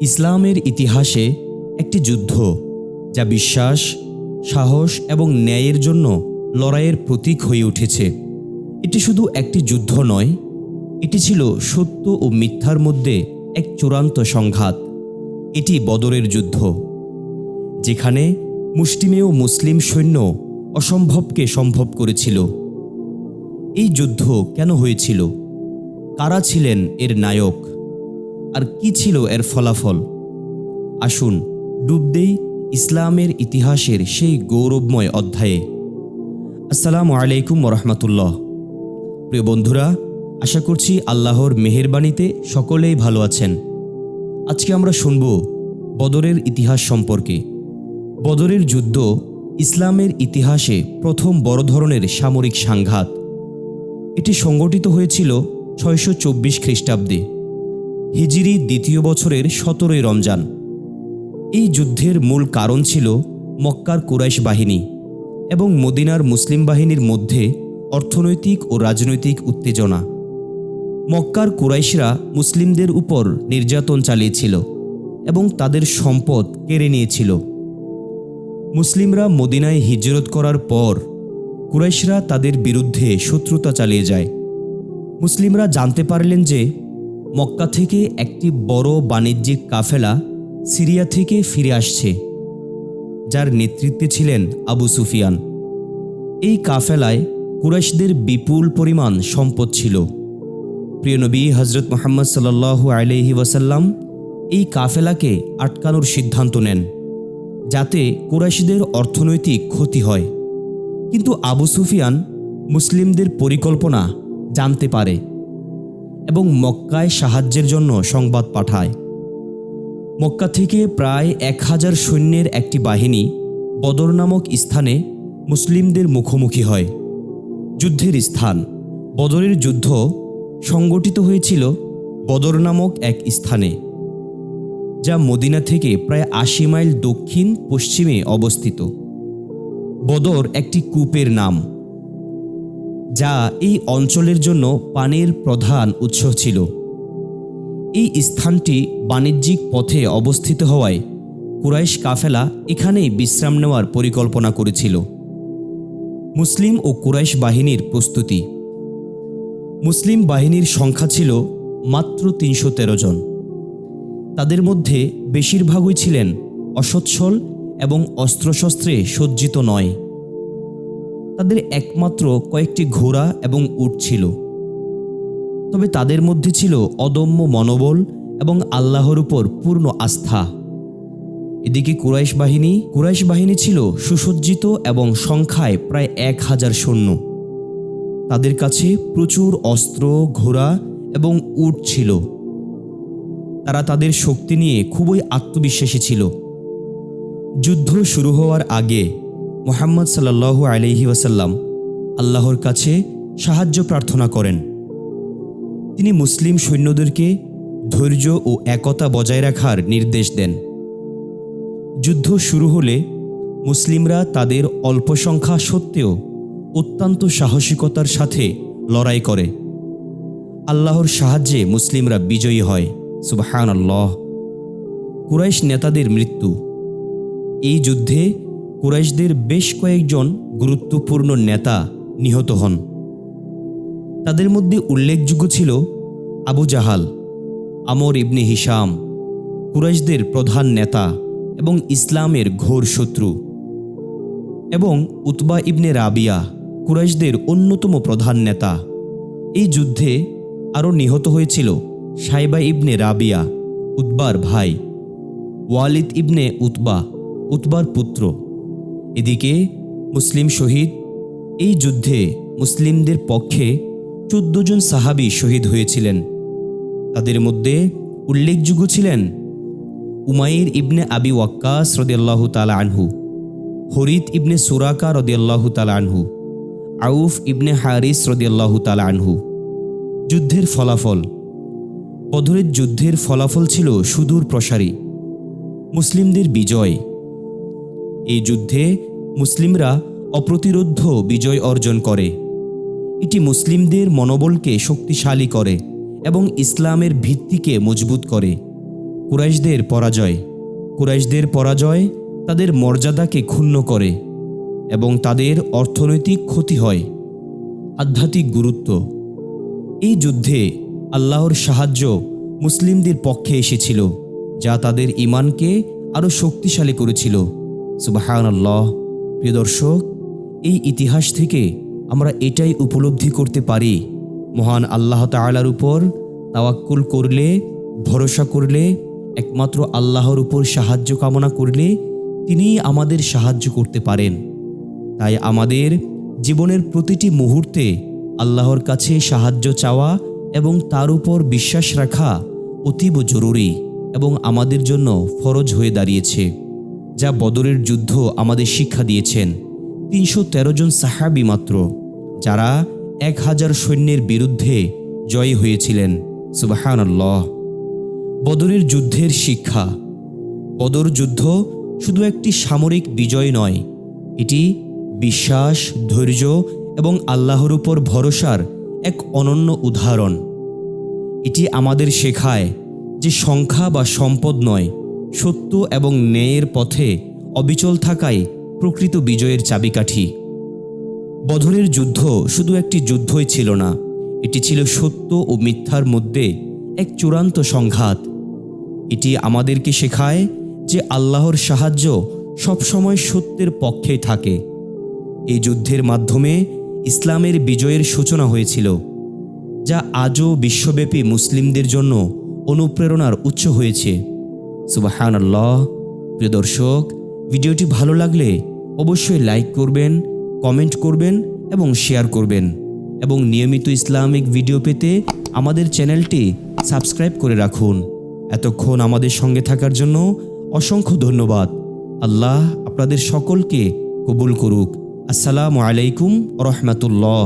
ইসলামের ইতিহাসে একটি যুদ্ধ, যা বিশ্বাস, সাহস এবং ন্যায়ের জন্য লড়াইয়ের প্রতীক হয়ে উঠেছে। এটি শুধু একটি যুদ্ধ নয়, এটি ছিল সত্য ও মিথ্যার মধ্যে এক চূড়ান্ত সংঘাত। এটি বদরের যুদ্ধ, যেখানে মুষ্টিমেয় মুসলিম সৈন্য অসম্ভবকে সম্ভব করেছিল। এই যুদ্ধ কেন হয়েছিল? কারা ছিলেন এর নায়ক? আর কি ছিল এর ফলাফল? আসুন, ডুব দেই ইসলামের ইতিহাসের সেই গৌরবময় অধ্যায়ে। আসসালামু আলাইকুম রহমতুল্লাহ প্রিয় বন্ধুরা, আশা করছি আল্লাহর মেহেরবানিতে সকলেই ভালো আছেন। আজকে আমরা শুনব বদরের ইতিহাস সম্পর্কে। বদরের যুদ্ধ ইসলামের ইতিহাসে প্রথম বড় ধরনের সামরিক সাংঘাত। এটি সংগঠিত হয়েছিল ছয়শো চব্বিশ খ্রিস্টাব্দে। হিজিরি দ্বিতীয় বছরের সতেরোই রমজান। এই যুদ্ধের মূল কারণ ছিল মক্কার কুরাইশ বাহিনী এবং মদিনার মুসলিম বাহিনীর মধ্যে অর্থনৈতিক ও রাজনৈতিক উত্তেজনা। মক্কার কুরাইশরা মুসলিমদের উপর নির্যাতন চালিয়েছিল এবং তাদের সম্পদ কেড়ে নিয়েছিল। মুসলিমরা মদিনায় হিজরত করার পর কুরাইশরা তাদের বিরুদ্ধে শত্রুতা চালিয়ে যায়। মুসলিমরা জানতে পারলেন যে মক্কা থেকে একটি বড় বাণিজ্যিক কাফেলা সিরিয়া থেকে ফিরে আসছে, যার নেতৃত্বে ছিলেন আবু সুফিয়ান। এই কাফেলায় কুরাইশদের বিপুল পরিমাণ সম্পদ ছিল। প্রিয় নবী হজরত মোহাম্মদ সাল্লাহ আলহি ওয়াসাল্লাম এই কাফেলাকে আটকানোর সিদ্ধান্ত নেন, যাতে কুরাইশদের অর্থনৈতিক ক্ষতি হয়। কিন্তু আবু সুফিয়ান মুসলিমদের পরিকল্পনা জানতে পারে। এবং মক্কায় সাহায্যের জন্য সংবাদ পাঠায়। মক্কা থেকে প্রায় এক হাজার সৈন্যের একটি বাহিনী বদর নামক স্থানে মুসলিমদের মুখোমুখি হয়। যুদ্ধের স্থান, বদরের যুদ্ধ সংগঠিত হয়েছিল বদর নামক এক স্থানে, যা মদিনা থেকে প্রায় আশি মাইল দক্ষিণ পশ্চিমে অবস্থিত। বদর একটি কূপের নাম। যা এই অঞ্চলের জন্য পানির প্রধান উৎস ছিল। এই স্থানটি বাণিজ্যিক পথে অবস্থিত হওয়ায় কুরাইশ কাফেলা এখানেই বিশ্রাম নেওয়ার পরিকল্পনা করেছিল। মুসলিম ও কুরাইশ বাহিনীর প্রস্তুতি। মুসলিম বাহিনীর সংখ্যা ছিল মাত্র তিনশো তেরো জন। তাদের মধ্যে বেশিরভাগই ছিলেন অসচ্ছল এবং অস্ত্রশস্ত্রে সজ্জিত নয়। তাদের একমাত্র কয়েকটি ঘোড়া এবং উট ছিল। তবে তাদের মধ্যে ছিল অদম্য মনোবল এবং আল্লাহর উপর পূর্ণ আস্থা। এদিকে কুরাইশ বাহিনী কুরাইশ বাহিনী ছিল সুসজ্জিত এবং সংখ্যায় প্রায় এক হাজার সৈন্য। তাদের কাছে প্রচুর অস্ত্র, ঘোড়া এবং উট ছিল। তারা তাদের শক্তি নিয়ে খুবই আত্মবিশ্বাসী ছিল। যুদ্ধ শুরু হওয়ার আগে মোহাম্মদ সাল্লাল্লাহু আলহি ওয়াসাল্লাম আল্লাহর কাছে সাহায্য প্রার্থনা করেন। তিনি মুসলিম সৈন্যদেরকে ধৈর্য ও একতা বজায় রাখার নির্দেশ দেন। যুদ্ধ শুরু হলে মুসলিমরা তাদের অল্প সংখ্যা সত্ত্বেও অত্যন্ত সাহসিকতার সাথে লড়াই করে। আল্লাহর সাহায্যে মুসলিমরা বিজয়ী হয়। সুবাহান আল্লাহ কুরাইশ নেতাদের মৃত্যু। এই যুদ্ধে কুরাইশদের বেশ কয়েকজন গুরুত্বপূর্ণ নেতা নিহত হন। তাদের মধ্যে উল্লেখযোগ্য ছিল আবু জাহাল, আমর ইবনে হিসাম কুরাইশদের প্রধান নেতা এবং ইসলামের ঘোর শত্রু এবং উতবা ইবনে রাবিয়া কুরাইশদের অন্যতম প্রধান নেতা। এই যুদ্ধে আরও নিহত হয়েছিল সাইবা ইবনে রাবিয়া, উতবার ভাই, ওয়ালিদ ইবনে উতবা, উতবার পুত্র। এদিকে মুসলিম শহীদ, এই যুদ্ধে মুসলিমদের পক্ষে চোদ্দ জন সাহাবি শহীদ হয়েছিলেন। তাদের মধ্যে উল্লেখযোগ্য ছিলেন উমাইর ইবনে আবি ওয়াক্কাস রদিয়াল্লাহু তালা আনহু, হরিত ইবনে সুরাকা রদিয়াল্লাহু তালা আনহু, আউফ ইবনে হারিস রদিয়াল্লাহু তালা আনহু। যুদ্ধের ফলাফল, বদরের যুদ্ধের ফলাফল ছিল সুদূর প্রসারী মুসলিমদের বিজয় এই যুদ্ধে মুসলিমরা অপ্রতিরোধ্য বিজয় অর্জন করে। এটি মুসলিমদের মনোবলকে শক্তিশালী করে এবং ইসলামের ভিত্তিকে মজবুত করে। কুরাইশদের পরাজয়। কুরাইশদের পরাজয় তাদের মর্যাদাকে ক্ষুণ্ণ করে এবং তাদের অর্থনৈতিক ক্ষতি হয়। আধ্যাত্মিক গুরুত্ব। এই যুদ্ধে আল্লাহর সাহায্য মুসলিমদের পক্ষে এসেছিল, যা তাদের ইমানকে আরও শক্তিশালী করেছিল। সুবাহান প্রিয় দর্শক, এই ইতিহাস থেকে আমরা এটাই উপলব্ধি করতে পারি, মহান আল্লাহ তাআলার উপর তাওয়াক্কুল করলে, ভরসা করলে, একমাত্র আল্লাহর উপর সাহায্য কামনা করলে তিনিই আমাদের সাহায্য করতে পারেন। তাই আমাদের জীবনের প্রতিটি মুহূর্তে আল্লাহর কাছে সাহায্য চাওয়া এবং তার উপর বিশ্বাস রাখা অতীব জরুরি এবং আমাদের জন্য ফরজ হয়ে দাঁড়িয়েছে। যা বদরের যুদ্ধ আমাদের শিক্ষা দিয়েছেন। তিনশো তেরো জন সাহাবি মাত্র, যারা এক হাজার সৈন্যের বিরুদ্ধে জয়ী হয়েছিলেন। সুবাহান আল্লাহ বদরের যুদ্ধের শিক্ষা। বদর যুদ্ধ শুধু একটি সামরিক বিজয় নয়, এটি বিশ্বাস, ধৈর্য এবং আল্লাহর উপর ভরসার এক অনন্য উদাহরণ। এটি আমাদের শেখায় যে সংখ্যা বা সম্পদ নয় সত্য এবং ন্যায়ের পথে অবিচল থাকাই প্রকৃত বিজয়ের চাবিকাঠি। বদরের যুদ্ধ শুধু একটি যুদ্ধই ছিল না, এটি ছিল সত্য ও মিথ্যার মধ্যে এক চূড়ান্ত সংঘাত। এটি আমাদেরকে শেখায় যে আল্লাহর সাহায্য সবসময় সত্যের পক্ষেই থাকে। এই যুদ্ধের মাধ্যমে ইসলামের বিজয়ের সূচনা হয়েছিল, যা আজও বিশ্বব্যাপী মুসলিমদের জন্য অনুপ্রেরণার উৎস হয়েছে। সুবাহান আল্লাহ প্রিয় দর্শক, ভিডিওটি ভালো লাগলে অবশ্যই লাইক করবেন, কমেন্ট করবেন এবং শেয়ার করবেন। এবং নিয়মিত ইসলামিক ভিডিও পেতে আমাদের চ্যানেলটি সাবস্ক্রাইব করে রাখুন। এতক্ষণ আমাদের সঙ্গে থাকার জন্য অসংখ্য ধন্যবাদ। আল্লাহ আপনাদের সকলকে কবুল করুক। আসসালামু আলাইকুম রহমতুল্লাহ।